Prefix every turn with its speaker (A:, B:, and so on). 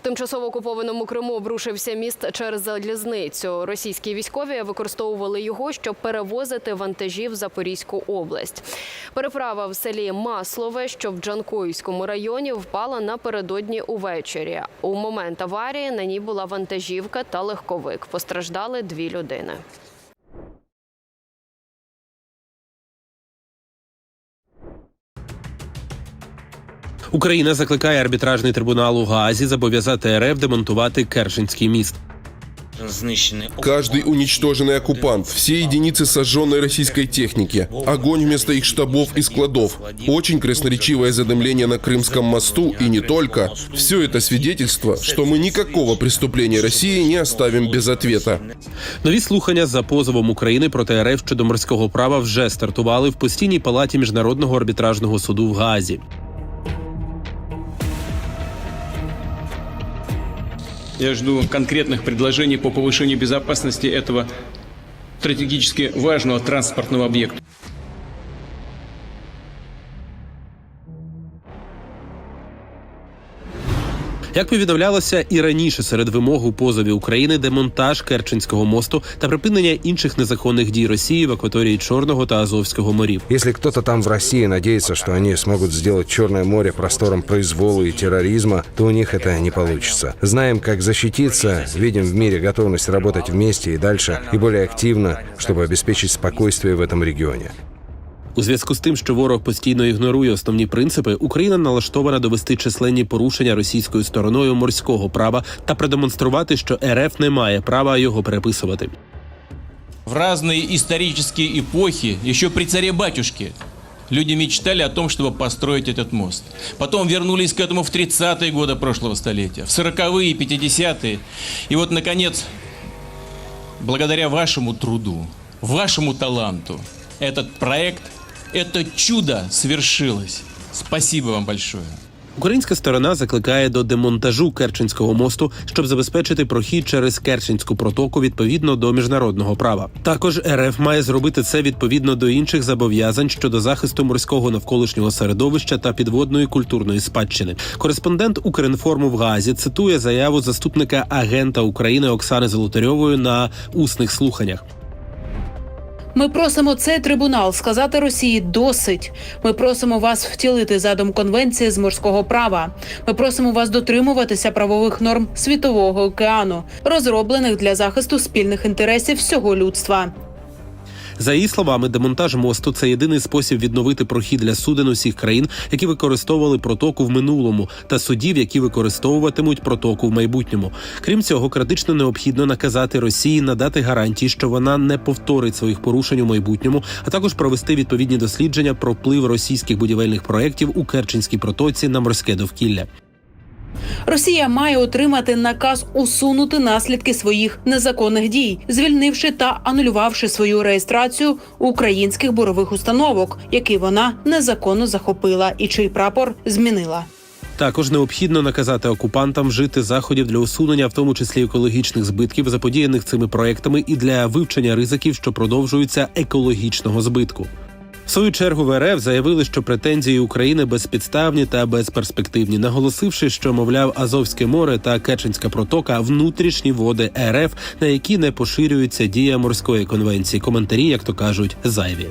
A: В тимчасово окупованому Криму обрушився міст через залізницю. Російські військові використовували його, щоб перевозити вантажі в Запорізьку область. Переправа в селі Маслове, що в Джанкойському районі, впала напередодні увечері. У момент аварії на ній була вантажівка та легковик. Постраждали дві людини.
B: Україна закликає арбітражний трибунал у Гаазі зобов'язати РФ демонтувати Керченський міст.
C: знищений
D: Каждый уничтоженный оккупант, все единицы сожженной российской техники, огонь вместо их штабов и складов, очень красноречивое задымление на Крымском мосту и не только. Все это свидетельство, что мы никакого преступления России не оставим без ответа.
B: Нові слухання за позовом України проти РФ щодо морського права вже стартували в постійній палаті міжнародного арбітражного суду в Гаазі.
E: Я жду конкретных предложений по повышению безопасности этого стратегически важного транспортного объекта.
B: Як повідомлялося і раніше серед вимог у позові України демонтаж Керченського мосту та припинення інших незаконних дій Росії в акваторії Чорного та Азовського морів.
F: Если кто-то там в России надеется, что они смогут сделать Черное море простором произвола и терроризма, то у них это не получится. Знаем, как защититься, видим в мире готовность работать вместе и дальше, и более активно, чтобы обеспечить спокойствие в этом регионе.
B: У зв'язку з тим, що ворог постійно ігнорує основні принципи, Україна налаштована довести численні порушення російською стороною морського права та продемонструвати, що РФ не має права його переписувати.
G: В разные исторические эпохи, еще при царе-батюшке, люди мечтали о том, чтобы построить этот мост. Потом вернулись к этому в 30-е годы прошлого столетия, в 40-е, 50-е. И вот, наконец, благодаря вашему труду, вашему таланту, этот проект, это чудо свершилось. Спасибо вам большое.
B: Українська сторона закликає до демонтажу Керченського мосту, щоб забезпечити прохід через Керченську протоку відповідно до міжнародного права. Також РФ має зробити це відповідно до інших зобов'язань щодо захисту морського навколишнього середовища та підводної культурної спадщини. Кореспондент Укрінформу в Газі цитує заяву заступника агента України Оксани Золотарьової на усних слуханнях.
H: Ми просимо цей трибунал сказати Росії досить. Ми просимо вас втілити задум конвенції з морського права. Ми просимо вас дотримуватися правових норм світового океану, розроблених для захисту спільних інтересів всього людства.
B: За її словами, демонтаж мосту це єдиний спосіб відновити прохід для суден усіх країн, які використовували протоку в минулому, та судів, які використовуватимуть протоку в майбутньому. Крім цього, критично необхідно наказати Росії надати гарантії, що вона не повторить своїх порушень у майбутньому, а також провести відповідні дослідження про вплив російських будівельних проєктів у Керченській протоці на морське довкілля.
H: Росія має отримати наказ усунути наслідки своїх незаконних дій, звільнивши та анулювавши свою реєстрацію українських бурових установок, які вона незаконно захопила і чий прапор змінила.
B: Також необхідно наказати окупантам вжити заходів для усунення, в тому числі екологічних збитків, заподіяних цими проектами, і для вивчення ризиків, що продовжуються екологічного збитку. Свою чергу в РФ заявили, що претензії України безпідставні та безперспективні, наголосивши, що мовляв Азовське море та Керченська протока внутрішні води РФ, на які не поширюється дія морської конвенції. Коментарі, як то кажуть, зайві.